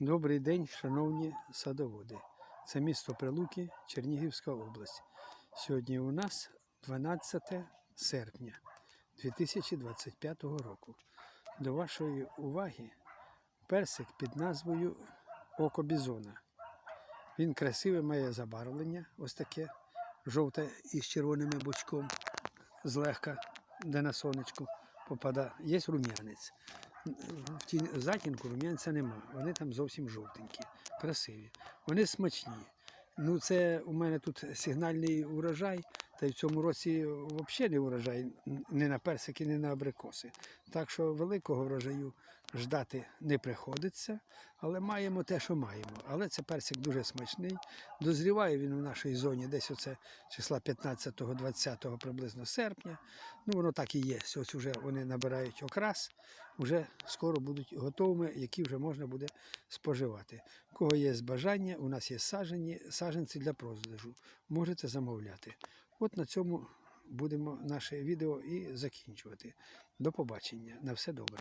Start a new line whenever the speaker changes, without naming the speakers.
Добрий день, шановні садоводи. Це місто Прилуки, Чернігівська область. Сьогодні у нас 12 серпня 2025 року. До вашої уваги персик під назвою Око Бізона. Він красиве має забарвлення, ось таке жовте із червоним бочком, злегка, де на сонечку попадає. Є рум'янець. В в затінку рум'янця нема. Вони там зовсім жовтенькі, красиві. Вони смачні. Ну, це у мене тут сигнальний урожай, та й в цьому році взагалі не урожай н- ні на персики, ні на абрикоси. Так що великого врожаю ждати не приходиться, але маємо те, що маємо. Але це персик дуже смачний. Дозріває він у нашій зоні десь оце числа 15-20 приблизно серпня. Ну, воно так і є. Ось вже вони набирають окрас, вже скоро будуть готовими, які вже можна буде споживати. У кого є бажання, у нас є сажені, саженці для продажу. Можете замовляти. От на цьому будемо наше відео і закінчувати. До побачення. На все добре.